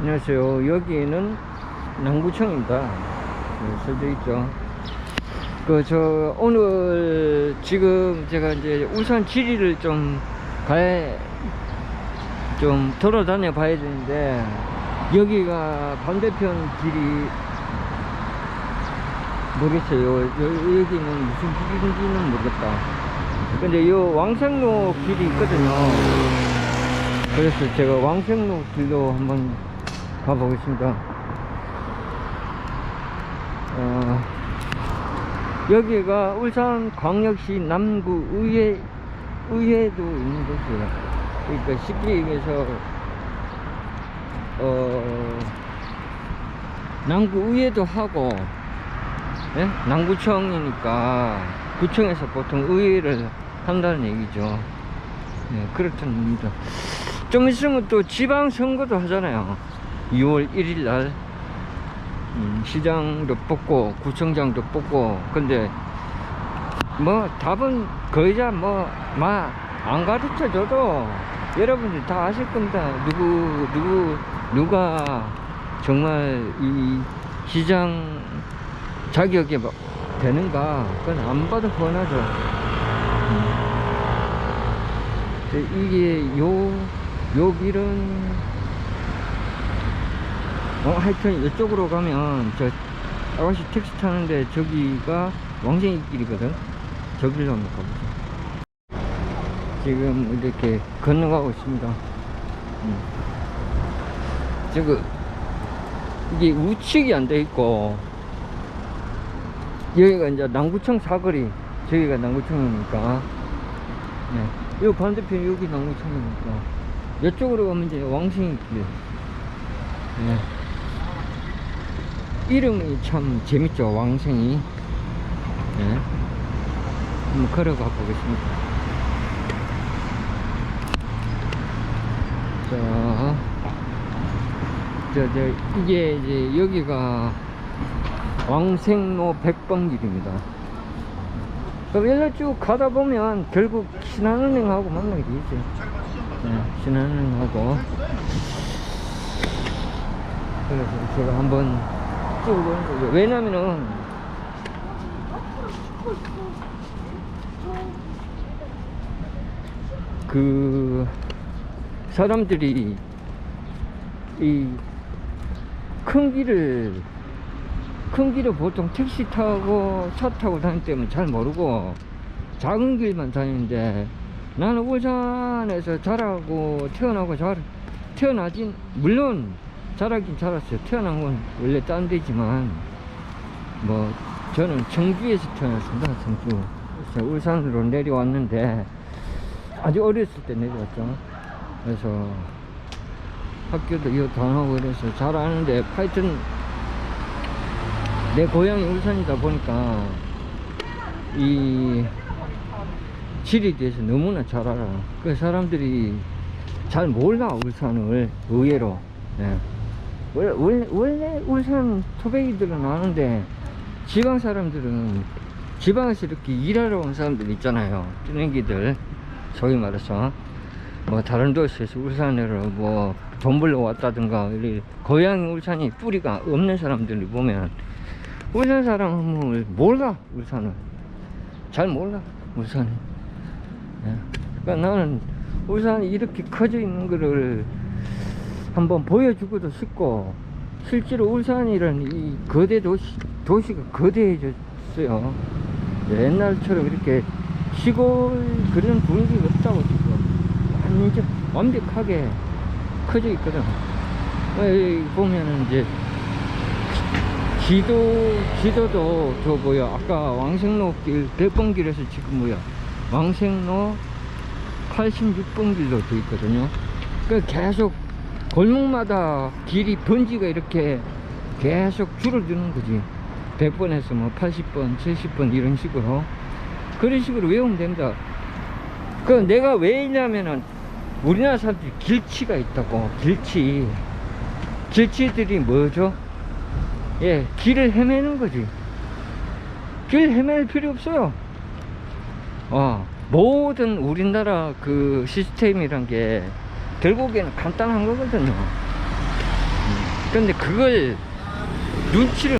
안녕하세요. 여기는 남구청입니다. 네, 써져 있죠. 그, 저, 오늘 지금 제가 이제 울산 지리를 좀 가야, 좀 돌아다녀 봐야 되는데, 여기가 반대편 길이 모르겠어요. 여, 여기는 무슨 길인지는 모르겠다. 근데 이 왕생로 길이 있거든요. 그래서 제가 왕생로 길로 한번 가보겠습니다. 어, 여기가 울산 광역시 남구 의회, 의회도 있는 곳이에요. 그러니까 쉽게 얘기해서, 어, 남구 의회도 하고, 예? 남구청이니까 구청에서 보통 의회를 한다는 얘기죠. 예, 그렇다는 겁니다. 좀 있으면 또 지방선거도 하잖아요. 2월 1일 날 음, 시장도 뽑고 구청장도 뽑고 근데 뭐 답은 거의 다뭐안 가르쳐 줘도 여러분들 다 아실 겁니다. 누구 누구 누가 정말 이 시장 자격이 뭐 되는가 그건 안 봐도 뻔하죠. 음. 이게 요, 요 길은 어, 하여튼 이쪽으로 가면 저 아가씨 택시 타는데 저기가 왕쟁이 길이거든 저길로 한번 가보자 지금 이렇게 건너가고 있습니다 음. 저거 이게 우측이 안 돼 있고 여기가 이제 남구청 사거리 저기가 남구청이니까 네. 요 반대편 여기 남구청이니까 이쪽으로 가면 이제 왕생이 길 네. 이름이 참 재밌죠 왕생이. 네. 한번 걸어가 보겠습니다. 자, 저, 저, 이게 이제 여기가 왕생로 100번 길입니다. 그럼 일로 쭉 가다 보면 결국 신한은행하고 만나게 되죠. 네, 신한은행하고. 그래서 제가 한번 찍어보는 거죠. 왜냐면은, 그, 사람들이 이 큰 길을, 큰 길을 보통 택시 타고 차 타고 다닐 때면 잘 모르고 작은 길만 다니는데 나는 울산에서 자라고 태어나고 잘, 태어나진, 물론 자라긴 자랐어요. 태어난 건 원래 딴 데지만, 뭐, 저는 청주에서 태어났습니다. 청주. 그래서 울산으로 내려왔는데, 아주 어렸을 때 내려왔죠. 그래서 학교도 이어 다니고 그래서 잘 아는데, 하여튼, 내 고향이 울산이다 보니까, 이, 지리에 대해서 너무나 잘 알아. 그 사람들이 잘 몰라, 울산을. 의외로. 예. 원래, 원래, 울산 토백이들은 아는데 지방 사람들은 지방에서 이렇게 일하러 온 사람들 있잖아요. 뜨내기들. 소위 말해서. 뭐 다른 도시에서 울산으로 뭐 돈 벌러 왔다든가 고향이 울산이 뿌리가 없는 사람들을 보면 울산 사람을 몰라 울산을 잘 몰라 울산을 예. 그러니까 나는 울산이 이렇게 커져 있는 거를 한번 보여주고도 싶고 실제로 울산이라는 이 거대 도시, 도시가 거대해졌어요. 옛날처럼 이렇게 시골 그런 분위기가 없다고 지금 완전 완벽하게 커져 있거든. 어, 보면은 이제 지도 지도도 저 뭐야 아까 왕생로 길 대봉길에서 지금 뭐야 왕생로 86번 길로 돼 있거든요. 그 계속 골목마다 길이 번지가 이렇게 계속 줄어드는 거지. 100번에서 뭐 80번 70번 이런 식으로. 그런 식으로 외우면 됩니다. 그 내가 왜 있냐면은 우리나라 사람들이 길치가 있다고 길치. 길치들이 뭐죠? 예 길을 헤매는 거지. 길 헤맬 필요 없어요. 어 모든 우리나라 그 시스템이란 게 결국에는 간단한 거거든요. 근데 그걸 눈치를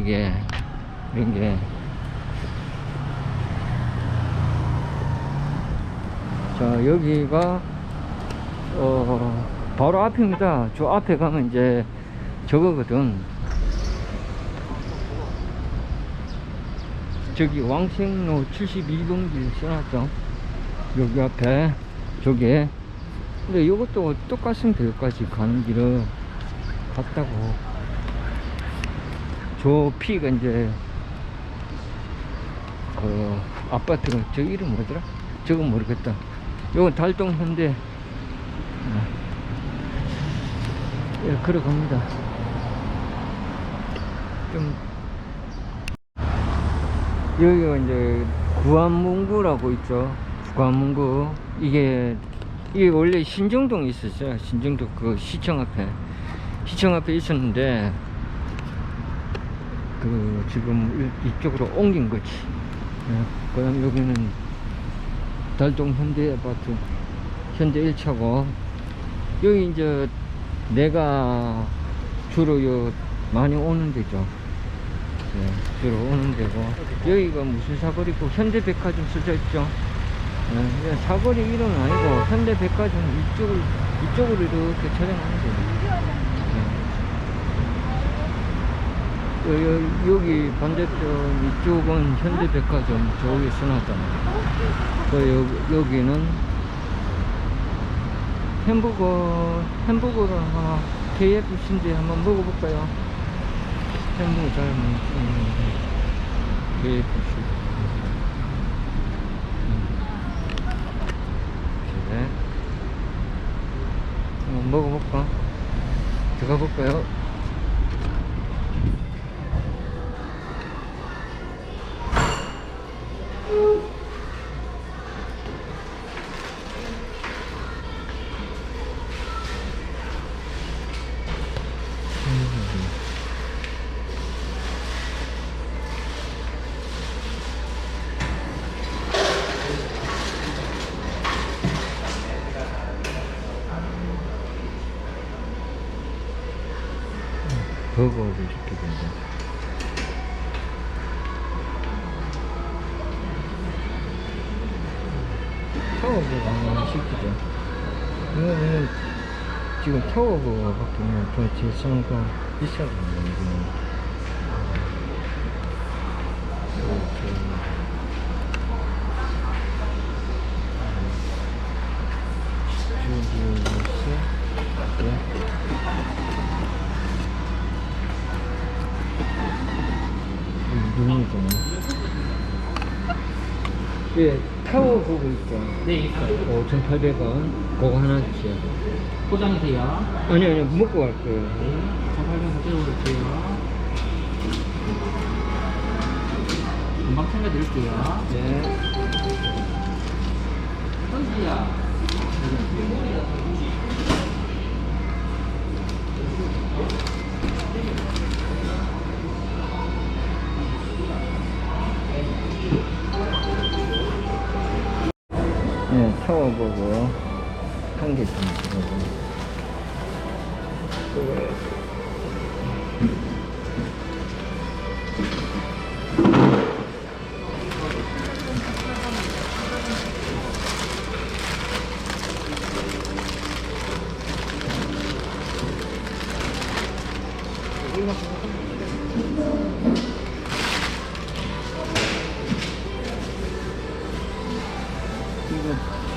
이게 이런 게 자, 여기가 어 바로 앞입니다. 저 앞에 가면 이제 저거거든. 저기 왕생로 72동길 써놨죠. 여기 앞에 저게. 근데 이것도 똑같습니다. 여기까지 가는 길은 같다고. 저 피가 이제 그 아파트가 저 이름 뭐더라? 저건 모르겠다. 요건 달동 현대. 예, 걸어갑니다. 좀 여기가 이제 구안문구라고 있죠. 구안문구 이게 이게 원래 신정동에 있었어요. 신정동 그 시청 앞에 시청 앞에 있었는데 그 지금 이- 이쪽으로 옮긴 거지. 예, 그다음 여기는 달동 현대 아파트 현대 1차고 여기 이제 내가 주로 요 많이 오는 데죠. 예, 주로 오는 데고 여기가 무슨 사거리고 현대백화점 써져 있죠. 예, 그냥 사거리 이름은 아니고 현대백화점 이쪽을 이쪽으로 이렇게 촬영하는 거예요. 그 여, 여기 반대편 이쪽은 현대백화점 저기 순하잖아. 그 여, 여기는 햄버거 햄버거를 하나 KFC인데 한번 먹어볼까요? 햄버거 잘 먹는데 KFC. 그래. 한번 먹어볼까? 들어가 볼까요? 버거를 시키던데. 타워버거 하나 시키죠. 이거는 지금 타워버거 밖에는 더 제성과 비싸거든요, 이거는. 이렇게. 주 눈이잖아. 예, 타워 보고 있죠. 네, 있어요. 5,800원. 그거 하나 주세요. 포장이세요. 아니, 아니, 먹고 갈 거예요. 네. 1,800원 그대로 드릴게요. 금방 챙겨드릴게요. 네. 현지야. 네, 타워 보고 한 개 좀 주고.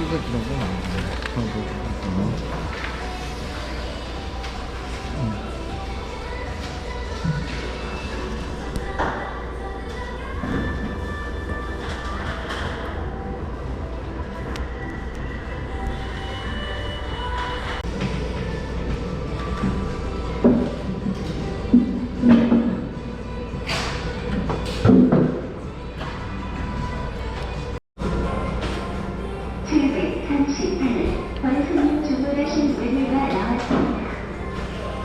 크기가 길어서 그런 거. 7회 38일 원숭이 주문하신 메뉴가 나왔습니다.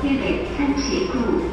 739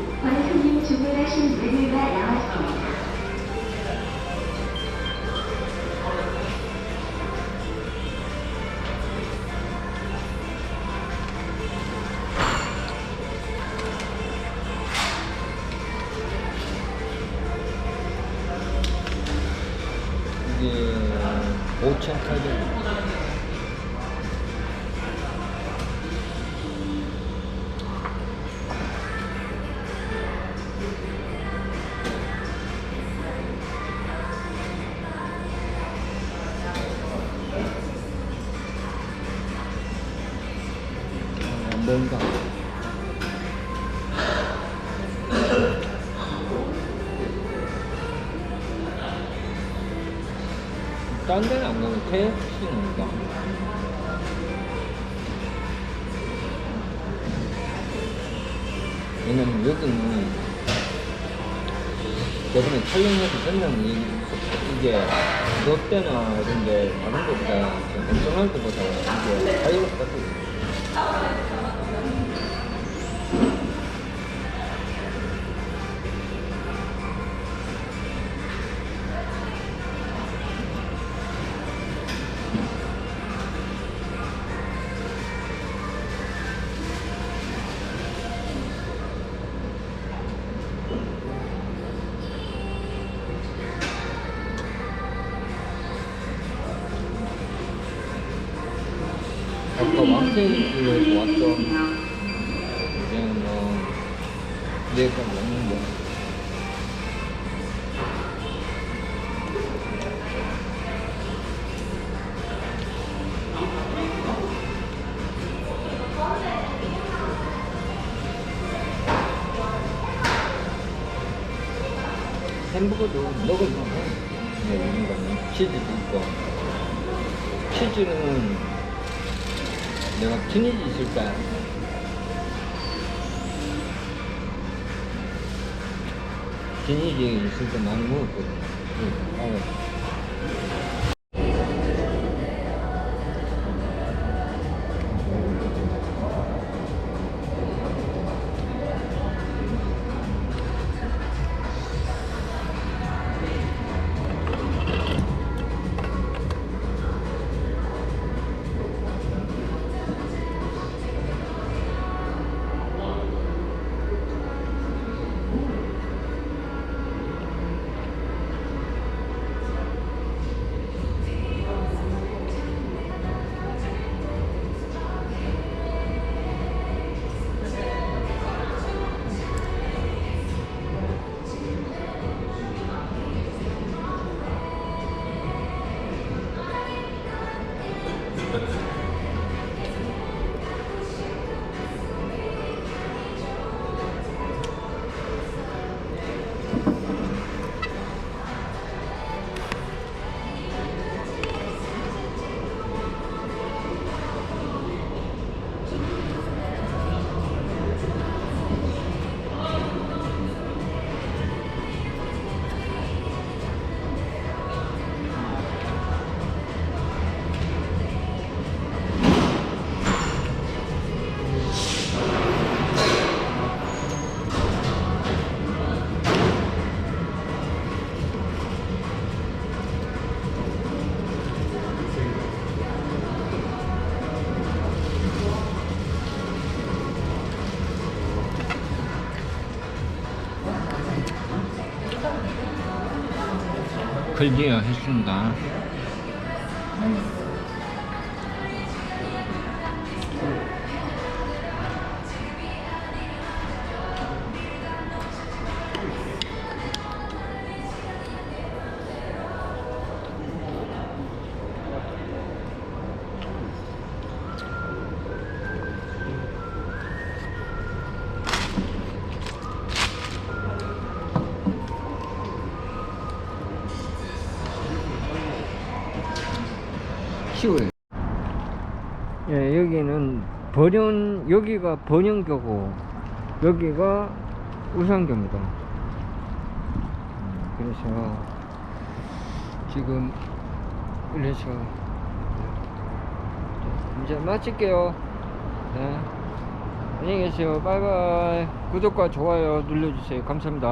딴 데는 안 가고 KFC는 가. 왜냐면 여기는 저번에 촬영해서 얘기 이게 롯데나 이런 데 다른 데보다 엄청날 때보다 이게 자유롭다. 아까 왕생에서 왔던 이제는 뭐 내가 내가 티니지 있을까? 티니지 있을 때 많이 먹었거든. 응, 알았어. 클리어 했습니다. 여기는 번영, 여기가 번영교고, 여기가 우상교입니다. 음, 그래서, 지금, 이래서, 이제 마칠게요. 네. 안녕히 계세요. 바이바이. 구독과 좋아요 눌러주세요. 감사합니다.